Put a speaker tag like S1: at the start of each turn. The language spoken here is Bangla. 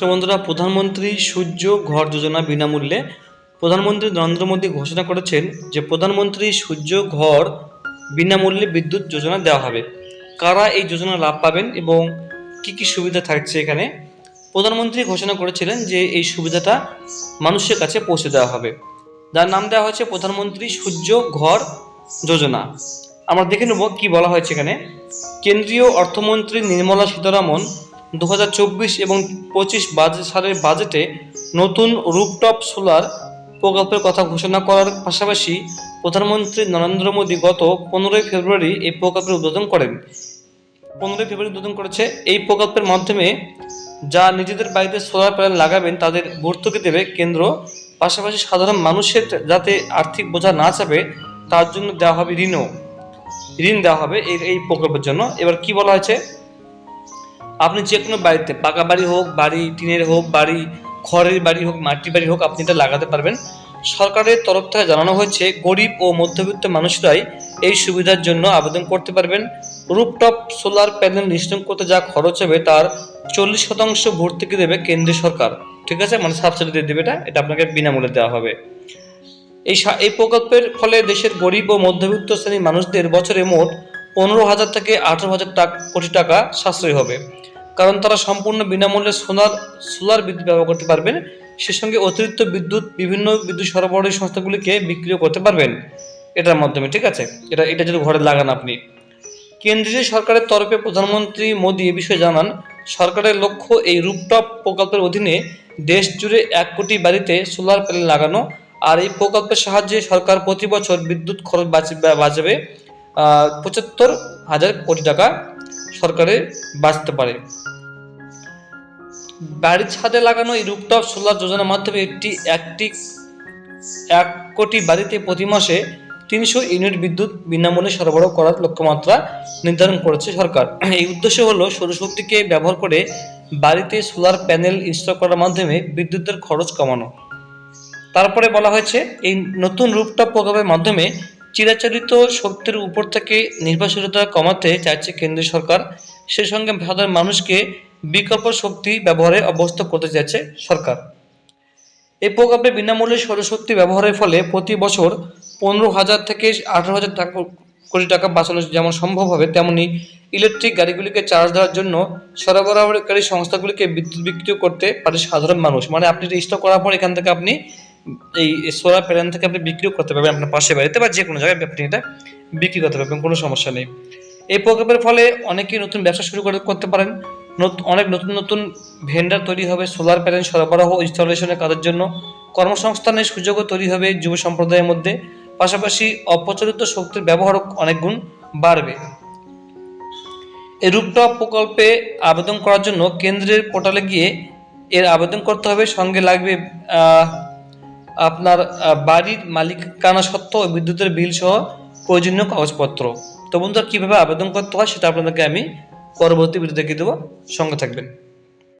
S1: বন্ধুরা, প্রধানমন্ত্রী সূর্য ঘর যোজনা বিনামূল্যে প্রধানমন্ত্রী নরেন্দ্র মোদী ঘোষণা করেছেন যে প্রধানমন্ত্রী সূর্য ঘর বিনামূল্যে বিদ্যুৎ যোজনা দেওয়া হবে। কারা এই যোজনা লাভ পাবেন এবং কি কি সুবিধা থাকছে এখানে? প্রধানমন্ত্রী ঘোষণা করেছিলেন যে এই সুবিধাটা মানুষের কাছে পৌঁছে দেওয়া হবে। যার নাম দেওয়া হয়েছে প্রধানমন্ত্রী সূর্য ঘর যোজনা। আমরা দেখে নেব কি বলা হয়েছে এখানে। কেন্দ্রীয় অর্থমন্ত্রী নির্মলা সীতারামন দু হাজার চব্বিশ এবং পঁচিশ বাজেট সালের বাজেটে নতুন রুপটপ সোলার প্রকল্পের কথা ঘোষণা করার পাশাপাশি প্রধানমন্ত্রী নরেন্দ্র মোদী গত পনেরোই ফেব্রুয়ারি এই প্রকল্পের উদ্বোধন করেন। পনেরোই ফেব্রুয়ারি উদ্বোধন করেছে। এই প্রকল্পের মাধ্যমে যা নিজেদের বাড়িতে সোলার প্যানেল লাগাবেন, তাদের ভর্তুকি দেবে কেন্দ্র। পাশাপাশি সাধারণ মানুষের যাতে আর্থিক বোঝা না চাপে, তার জন্য দেওয়া হবে ঋণও। ঋণ দেওয়া হবে এই এই প্রকল্পের জন্য। এবার কি বলা হয়েছে? আপনি যে কোনো বাড়িতে, পাকা বাড়ি হোক, বাড়ি টিনের হোক, বাড়ি খড়ের বাড়ি হোক, মাটির বাড়ি হোক, আপনি এটা লাগাতে পারবেন। সরকারের তরফ থেকে জানানো হয়েছে, গরিব ও মধ্যবিত্ত মানুষরাই এই সুবিধার জন্য আবেদন করতে পারবেন। রুপটপ সোলার প্যানেল নিশ্চয় করতে যা খরচ হবে তার চল্লিশ শতাংশ ভর্তুকি দেবে কেন্দ্রীয় সরকার। ঠিক আছে? মানে সাবসিডি দিয়ে দেবে এটা এটা আপনাকে বিনামূল্যে দেওয়া হবে। এই এই প্রকল্পের ফলে দেশের গরিব ও মধ্যবিত্ত শ্রেণির মানুষদের বছরে মোট পনেরো হাজার থেকে আঠারো হাজার টাকা কোটি টাকা সাশ্রয় হবে। কারণ তারা সম্পূর্ণ বিনামূল্যে সোলার সোলার বিদ্যুৎ ব্যবহার করতে পারবেন। সে সঙ্গে অতিরিক্ত বিদ্যুৎ, বিভিন্ন বিদ্যুৎ সরবরাহী সংস্থাগুলিকে বিক্রিও করতে পারবেন। এটার মাধ্যমে, ঠিক আছে? এটা এটা যদি ঘরে লাগান আপনি। কেন্দ্রীয় সরকারের তরফে প্রধানমন্ত্রী মোদী এ বিষয়ে জানান, সরকারের লক্ষ্য এই রুপটপ প্রকল্পের অধীনে দেশ জুড়ে এক কোটি বাড়িতে সোলার প্যানেল লাগানো। আর এই প্রকল্পের সাহায্যে সরকার প্রতি বছর বিদ্যুৎ খরচ বাঁচাবে। পঁচাত্তর হাজার কোটি টাকা সরকারে বাঁচতে পারে। বাড়ির ছাদে লাগানো এই রুপটপ সোলার যোজনার মাধ্যমে একটি একটি, এক কোটি বাড়িতে প্রতি মাসে তিনশো ইউনিট বিদ্যুৎ বিনামূল্যে সরবরাহ করার লক্ষ্যমাত্রা নির্ধারণ করেছে সরকার। এই উদ্দেশ্য হলো সৌরশক্তিকে ব্যবহার করে বাড়িতে সোলার প্যানেল ইনস্টল করার মাধ্যমে বিদ্যুতের খরচ কমানো। তারপরে বলা হয়েছে, এই নতুন রুপটপ প্রকল্পের মাধ্যমে চিরাচরিত শক্তির উপর থেকে নির্ভরশীলতা কমাতে চাইছে কেন্দ্রীয় সরকার সেই সঙ্গে সাধারণ মানুষকে বিকল্প শক্তি ব্যবহারে অভ্যস্ত করতে চাইছে সরকার। এই প্রকল্পে বিনামূল্যে সৌরশক্তি ব্যবহারের ফলে প্রতি বছর পনেরো হাজার থেকে আঠারো হাজার টাকা কোটি টাকা বাঁচানো যেমন সম্ভব হবে, তেমনি ইলেকট্রিক গাড়িগুলিকে চার্জ দেওয়ার জন্য সরবরাহকারী সংস্থাগুলিকে বিদ্যুৎ বিক্রি করতে পারে সাধারণ মানুষ। মানে আপনি রেজিস্টার করার পর এখান থেকে আপনি এই সোলার প্যানেল থেকে আপনি বিক্রিও করতে পারবেন আপনার পাশে বাড়িতে বা যে কোনো জায়গায় আপনি এটা বিক্রি করতে পারবেন, কোনো সমস্যা নেই। এই প্রকল্পের ফলে অনেকেই নতুন ব্যবসা শুরু করে, করতে পারেন। অনেক নতুন নতুন ভেন্ডার তৈরি হবে সোলার প্যানেল সরবরাহ ইনস্টলেশনের কাজের জন্য। কর্মসংস্থানের সুযোগও তৈরি হবে যুব সম্প্রদায়ের মধ্যে। পাশাপাশি অপ্রচলিত শক্তির ব্যবহারও অনেক গুণ বাড়বে। এই রূপটপ প্রকল্পে আবেদন করার জন্য কেন্দ্রের পোর্টালে গিয়ে এর আবেদন করতে হবে। সঙ্গে লাগবে বাড়ির মালিকানা সত্ত্ব ও বিদ্যুতের বিল সহ প্রয়োজনীয় কাগজপত্র। তো বন্ধুরা, কীভাবে আবেদন করতে হয় সেটা আপনাদেরকে আমি পরবর্তী ভিডিও দেখিয়ে দেবো। সঙ্গে থাকবেন।